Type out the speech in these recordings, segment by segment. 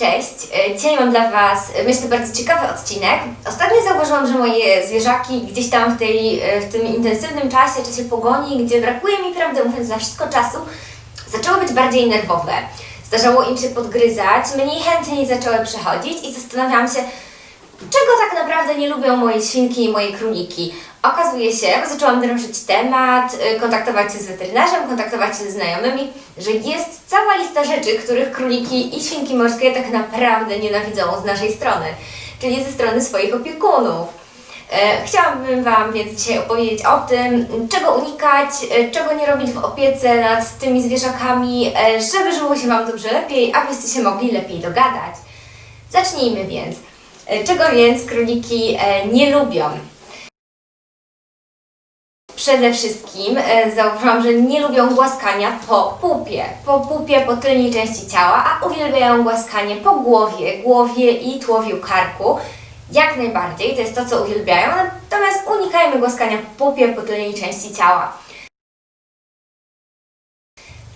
Cześć, E, dzisiaj mam dla Was, e, myślę, bardzo ciekawy odcinek. Ostatnio zauważyłam, że moje zwierzaki gdzieś tam w, tej, e, w tym intensywnym czasie, czasie pogoni, gdzie brakuje mi, prawdę mówiąc, na wszystko czasu, zaczęły być bardziej nerwowe. Zdarzało im się podgryzać, mniej chętniej zaczęły przychodzić i zastanawiałam się, czego tak naprawdę nie lubią moje świnki i moje króliki. Okazuje się, bo zaczęłam drążyć temat, y, kontaktować się z weterynarzem, kontaktować się ze znajomymi, że jest cała lista rzeczy, których króliki i świnki morskie tak naprawdę nienawidzą z naszej strony, czyli ze strony swoich opiekunów. E, Chciałabym Wam więc dzisiaj opowiedzieć o tym, czego unikać, e, czego nie robić w opiece nad tymi zwierzakami, e, żeby żyło się Wam dobrze lepiej, abyście się mogli lepiej dogadać. Zacznijmy więc. E, Czego więc króliki e, nie lubią? Przede wszystkim e, zauważyłam, że nie lubią głaskania po pupie, po pupie, po tylnej części ciała, a uwielbiają głaskanie po głowie, głowie i tułowiu karku. Jak najbardziej, to jest to, co uwielbiają, natomiast unikajmy głaskania po pupie, po tylnej części ciała.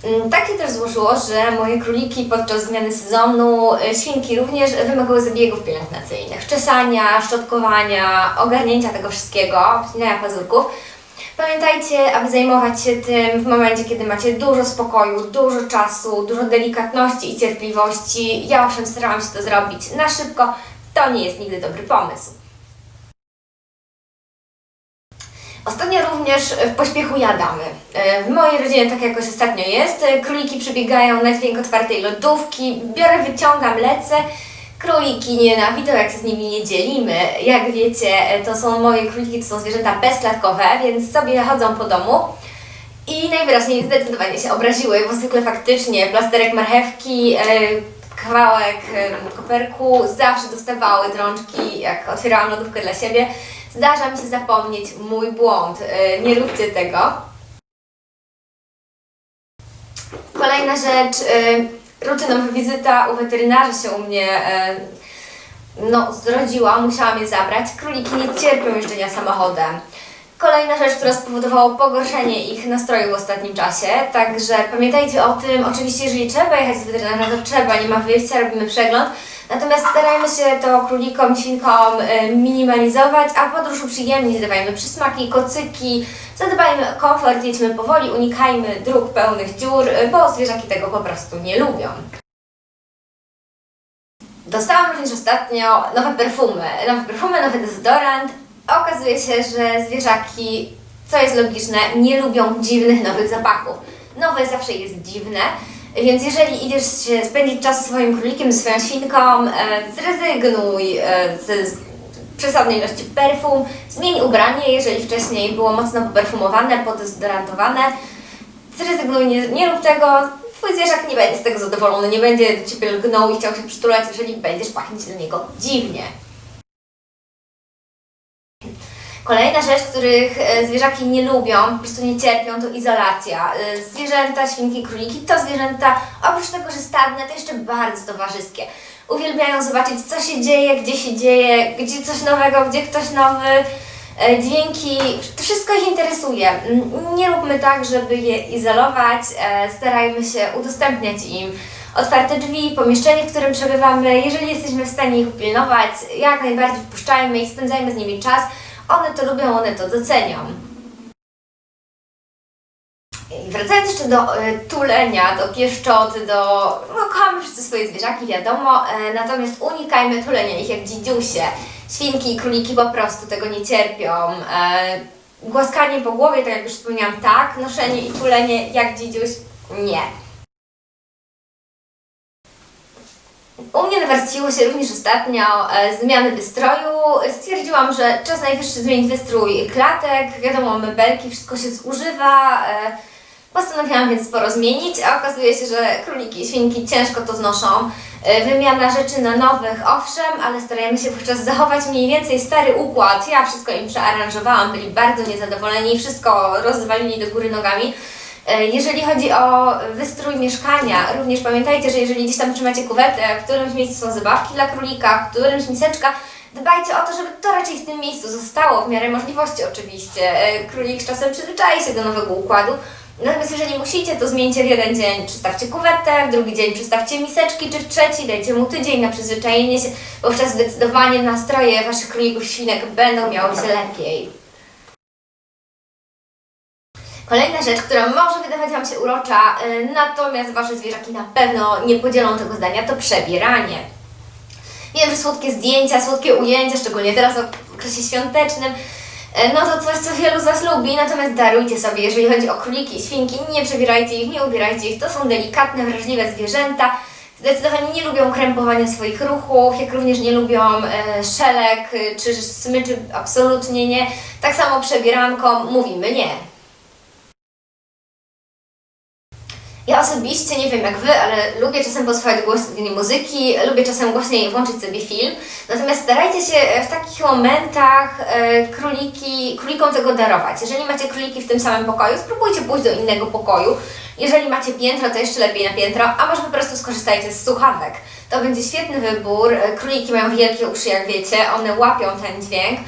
Mm, Tak się też złożyło, że moje króliki podczas zmiany sezonu, y, świnki również wymagały zabiegów pielęgnacyjnych, czesania, szczotkowania, ogarnięcia tego wszystkiego, obcinania pazurków. Pamiętajcie, aby zajmować się tym w momencie, kiedy macie dużo spokoju, dużo czasu, dużo delikatności i cierpliwości. Ja owszem starałam się to zrobić na szybko, to nie jest nigdy dobry pomysł. Ostatnio również w pośpiechu jadamy. E, W mojej rodzinie tak jakoś ostatnio jest. E, Króliki przybiegają na dźwięk otwartej lodówki, biorę, wyciągam, lecę. Króliki nienawidzą, jak się z nimi nie dzielimy. Jak wiecie, e, to są moje króliki, to są zwierzęta bezklatkowe, więc sobie chodzą po domu. I najwyraźniej zdecydowanie się obraziły, bo zwykle faktycznie plasterek marchewki, kawałek koperku zawsze dostawały z rączki, jak otwierałam lodówkę dla siebie. Zdarza mi się zapomnieć, mój błąd, e, nie róbcie tego. Kolejna rzecz, e, rutynowa wizyta u weterynarza się u mnie e, no, zrodziła, musiałam je zabrać. Króliki nie cierpią jeżdżenia samochodem. Kolejna rzecz, która spowodowała pogorszenie ich nastroju w ostatnim czasie, także pamiętajcie o tym. Oczywiście, jeżeli trzeba jechać z weterynarzem, to trzeba, nie ma wyjścia, robimy przegląd. Natomiast starajmy się to królikom, świnkom e, minimalizować, a podróż uprzyjemnić, dawajmy przysmaki, kocyki, zadbajmy o komfort, jedźmy powoli, unikajmy dróg pełnych dziur, e, bo zwierzaki tego po prostu nie lubią. Dostałam również ostatnio nowe perfumy. Nowe perfumy, nowy dezodorant. Okazuje się, że zwierzaki, co jest logiczne, nie lubią dziwnych nowych zapachów. Nowe zawsze jest dziwne, więc jeżeli idziesz się spędzić czas ze swoim królikiem, ze swoją świnką, e, zrezygnuj e, z, z przesadnej ilości perfum, zmień ubranie, jeżeli wcześniej było mocno poperfumowane, podezodorantowane. Zrezygnuj, nie, nie rób tego. Twój zwierzak nie będzie z tego zadowolony, nie będzie do Ciebie lgnął i chciał się przytulać, jeżeli będziesz pachnieć do niego dziwnie. Kolejna rzecz, których e, zwierzaki nie lubią, po prostu nie cierpią, to izolacja. E, Zwierzęta, świnki, króliki to zwierzęta, oprócz tego, że stadne, to jeszcze bardzo towarzyskie. Uwielbiają zobaczyć, co się dzieje, gdzie się dzieje, gdzie coś nowego, gdzie ktoś nowy, e, dźwięki, to wszystko ich interesuje. Mm, Nie róbmy tak, żeby je izolować, starajmy się udostępniać im otwarte drzwi, pomieszczenie, w którym przebywamy. Jeżeli jesteśmy w stanie ich upilnować, jak najbardziej wpuszczajmy ich, spędzajmy z nimi czas. One to lubią, one to docenią. I wracając jeszcze do e, tulenia, do pieszczoty, do... No kochamy wszyscy swoje zwierzaki, wiadomo, e, natomiast unikajmy tulenia ich jak dzidziusie. Świnki i króliki po prostu tego nie cierpią. E, głaskanie po głowie, tak jak już wspomniałam, tak. Noszenie i tulenie jak dzidziuś, nie. U mnie nawarstwiło się również ostatnio e, zmiany wystroju. Stwierdziłam, że czas najwyższy zmienić wystrój klatek. Wiadomo, mebelki, wszystko się zużywa. E, postanowiłam więc sporo zmienić, a okazuje się, że króliki i świnki ciężko to znoszą. E, wymiana rzeczy na nowych, owszem, ale starajmy się wówczas zachować mniej więcej stary układ. Ja wszystko im przearanżowałam, byli bardzo niezadowoleni, wszystko rozwalili do góry nogami. E, Jeżeli chodzi o wystrój mieszkania, również pamiętajcie, że jeżeli gdzieś tam trzymacie kuwetę, w którymś miejscu są zabawki dla królika, w którymś miseczka, dbajcie o to, żeby to raczej w tym miejscu zostało, w miarę możliwości oczywiście. E, Królik z czasem przyzwyczai się do nowego układu, Natomiast jeżeli musicie, to zmieńcie w jeden dzień, przystawcie kuwetę, w drugi dzień przystawcie miseczki, czy w trzeci dajcie mu tydzień na przyzwyczajenie się, wówczas zdecydowanie nastroje Waszych królików świnek będą miały się lepiej. Kolejna rzecz, która może wydawać Wam się urocza, y, natomiast Wasze zwierzaki na pewno nie podzielą tego zdania, to przebieranie. Wiem, że słodkie zdjęcia, słodkie ujęcia, szczególnie teraz w okresie świątecznym, e, no to coś, co wielu z Was lubi, natomiast darujcie sobie, jeżeli chodzi o króliki i świnki, nie przebierajcie ich, nie ubierajcie ich, to są delikatne, wrażliwe zwierzęta, zdecydowanie nie lubią krępowania swoich ruchów, jak również nie lubią e, szelek y, czy smyczy, absolutnie nie. Tak samo przebierankom mówimy nie. Ja osobiście nie wiem jak Wy, ale lubię czasem posłuchać głośnej muzyki, lubię czasem głośniej włączyć sobie film. Natomiast starajcie się w takich momentach e, króliki, królikom tego darować. Jeżeli macie króliki w tym samym pokoju, spróbujcie pójść do innego pokoju. Jeżeli macie piętro, to jeszcze lepiej na piętro, a może po prostu skorzystajcie z słuchawek. To będzie świetny wybór. E, Króliki mają wielkie uszy, jak wiecie, one łapią ten dźwięk e,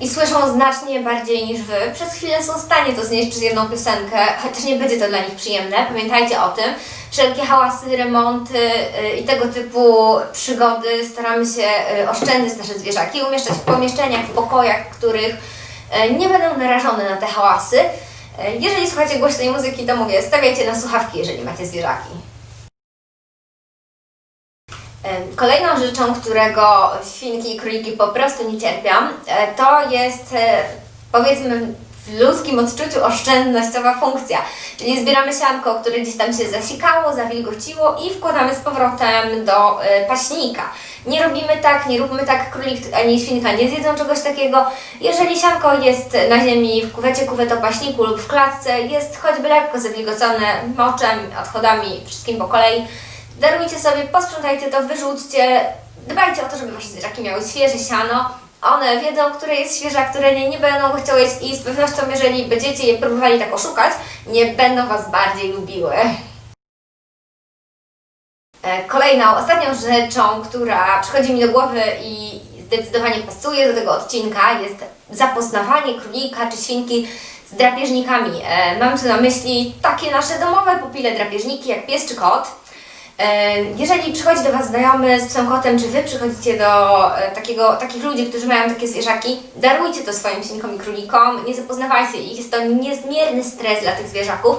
i słyszą znacznie bardziej niż Wy. Przez chwilę są w stanie to znieść przez jedną piosenkę, chociaż nie będzie to dla nich przyjemne. Pamiętajcie o tym. Wszelkie hałasy, remonty y, i tego typu przygody staramy się y, oszczędzić nasze zwierzaki, umieszczać w pomieszczeniach, w pokojach, których y, nie będą narażone na te hałasy. Jeżeli słuchacie głośnej muzyki, to mówię, stawiajcie na słuchawki, jeżeli macie zwierzaki. Kolejną rzeczą, którego świnki i króliki po prostu nie cierpią, e, to jest e, powiedzmy w ludzkim odczuciu oszczędnościowa funkcja. Czyli zbieramy sianko, które gdzieś tam się zasikało, zawilgociło i wkładamy z powrotem do e, paśnika. Nie robimy tak, nie róbmy tak, królik ani świnka nie zjedzą czegoś takiego. Jeżeli sianko jest na ziemi, w kuwecie, kuwetopaśniku lub w klatce, jest choćby lekko zawilgocone moczem, odchodami, wszystkim po kolei, Darujcie sobie, posprzątajcie to, wyrzućcie. Dbajcie o to, żeby wasze zwierzaki miały świeże siano. One wiedzą, które jest świeże, a które nie, nie będą chciały jeść i z pewnością, jeżeli będziecie je próbowali tak oszukać, nie będą was bardziej lubiły. E, Kolejną, ostatnią rzeczą, która przychodzi mi do głowy i zdecydowanie pasuje do tego odcinka, jest zapoznawanie królika czy świnki z drapieżnikami. E, Mam tu na myśli takie nasze domowe pupile drapieżniki, jak pies czy kot. E, Jeżeli przychodzi do Was znajomy z psem kotem, czy Wy przychodzicie do e, takiego, takich ludzi, którzy mają takie zwierzaki, darujcie to swoim świnkom i królikom, nie zapoznawajcie ich, jest to niezmierny stres dla tych zwierzaków,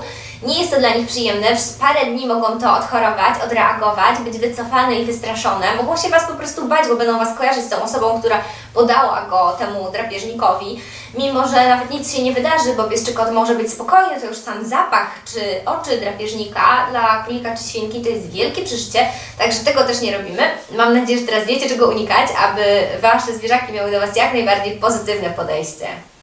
nie jest to dla nich przyjemne, w parę dni mogą to odchorować, odreagować, być wycofane i wystraszone, mogą się Was po prostu bać, bo będą Was kojarzyć z tą osobą, która podała go temu drapieżnikowi, mimo że nawet nic się nie wydarzy, bo pies może być spokojny, to już sam zapach czy oczy drapieżnika dla królika czy świnki to jest wielkie przeżycie, także tego też nie robimy. Mam nadzieję, że teraz wiecie czego unikać, aby Wasze zwierzaki miały do Was jak najbardziej pozytywne podejście.